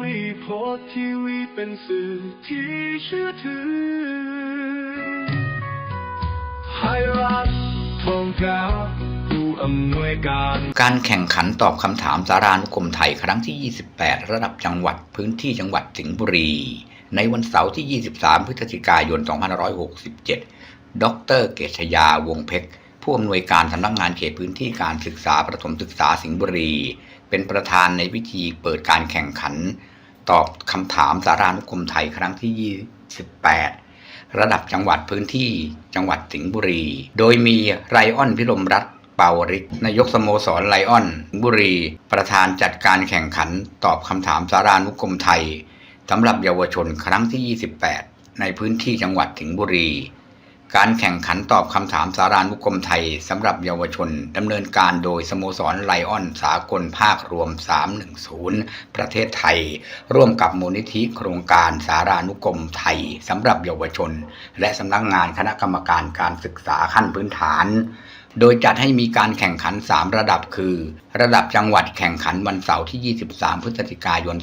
วิโพสทีวีเป็นสื่อที่เชื่อถือให้รัฐทองกาผู้อำนวยการ การแข่งขันตอบคำถามสารานุกรมไทยครั้งที่ 28 ระดับจังหวัดพื้นที่จังหวัดสิงห์บุรี ในวันเสาร์ที่ 23 พฤศจิกายน 2567 ดร เกษยาวงเพชร ผู้อำนวยการสำนักงานเขตพื้นที่การศึกษาประถมศึกษาสิงห์บุรี เป็นประธานในพิธีเปิดการแข่งขัน ตอบคำถามสารานุกรมไทยครั้งที่ 28 ระดับจังหวัดพื้นที่จังหวัดสิงห์บุรี โดยมีไรออนพิรมรัตเปาวริศนายกสโมสรไลออนสิงห์บุรี ประธานจัดการแข่งขันตอบคำถามสารานุกรมไทยสำหรับเยาวชนครั้งที่ 28 ในพื้นที่จังหวัดสิงห์บุรี การแข่งขันตอบคำถามสารานุกรมไทยสำหรับเยาวชนดำเนินการโดยสโมสรไลออนสากลภาครวม 310 ประเทศไทย ร่วมกับมูลนิธิโครงการสารานุกรมไทยสำหรับเยาวชน และสำนักงานคณะกรรมการการศึกษาขั้นพื้นฐาน โดยจัดให้มีการแข่งขัน 3 ระดับคือ ระดับจังหวัดแข่งขันวันเสาร์ที่ 23 พฤศจิกายน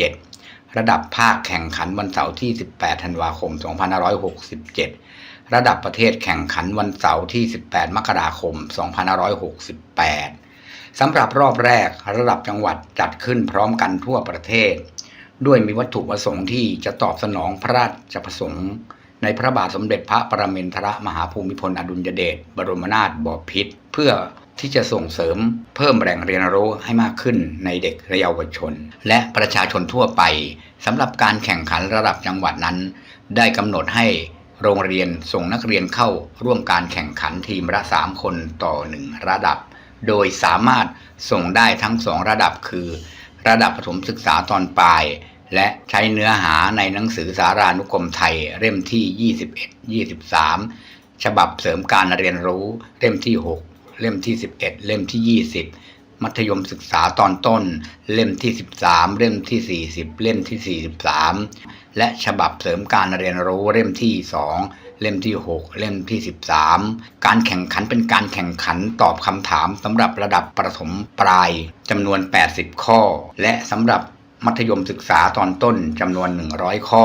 2567 ระดับภาคแข่งขันวันเสาร์ที่ 18 ธันวาคม 2567 ระดับประเทศแข่งขันวันเสาร์ที่ 18 มกราคม 2568 สำหรับรอบแรกระดับจังหวัดจัดขึ้นพร้อมกันทั่วประเทศ ด้วยมีวัตถุประสงค์ที่จะตอบสนองพระราชประสงค์ ในพระบาทสมเด็จพระประมินทรมหาภูมิพลอดุลยเดชบรมนาถบพิตรเพื่อที่จะส่งเสริมเพิ่มแหล่งเรียนรู้ให้มากขึ้นในเด็กและเยาวชน และประชาชนทั่วไปสำหรับการแข่งขันระดับจังหวัดนั้น ได้กำหนดให้โรงเรียนส่งนักเรียนเข้าร่วมการแข่งขันทีมละ3คนต่อ 1 ระดับ โดยสามารถส่งได้ทั้ง 2 ระดับคือ ระดับประถมศึกษาตอนปลาย และใช้เนื้อหาในหนังสือสารานุกรมไทยเล่มที่ 21 23 ฉบับเสริมการเรียนรู้เล่มที่ 6 เล่มที่ 11 เล่มที่ 20 มัธยมศึกษาตอนต้น เล่มที่ 13 เล่มที่ 40 เล่มที่ 43 และฉบับเสริมการเรียนรู้เล่มที่ 2เล่มที่ 6 เล่มที่ 13 การแข่งขันเป็นการแข่งขันตอบคำถามสำหรับระดับประถมปลายจำนวน 80 ข้อ และสำหรับ มัธยมศึกษาตอนต้นจำนวน 100 ข้อ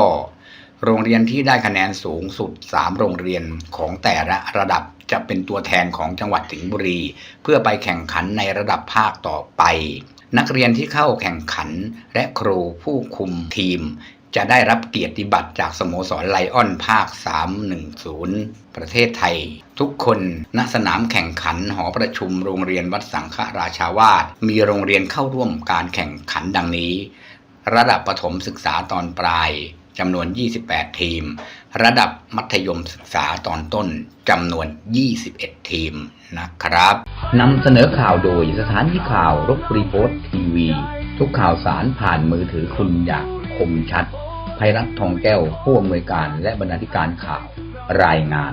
โรงเรียนที่ได้คะแนนสูงสุด 3 โรงเรียนของแต่ละระดับจะเป็นตัวแทนของจังหวัดสิงห์บุรี เพื่อไปแข่งขันในระดับภาคต่อไป นักเรียนที่เข้าแข่งขันและครูผู้คุมทีม จะได้รับเกียรติบัตรจากสโมสรไลออนภาค 310 ประเทศไทย ทุกคนณสนามแข่งขันหอประชุมโรงเรียนวัดสังฆราชาวาสมีโรงเรียนเข้าร่วมการแข่งขันดังนี้ ระดับประถมศึกษาตอนปลายจำนวน 28 ทีม ระดับมัธยมศึกษาตอนต้นจำนวน 21 ทีมนะครับนำเสนอข่าวโดยสถานีข่าวรบรีโพสต์ทีวี ทุกข่าวสารผ่านมือถือคุณอยาง คมชัดภัยรัฐทองแก้วผู้อำนวยการและบรรณาธิการข่าวรายงาน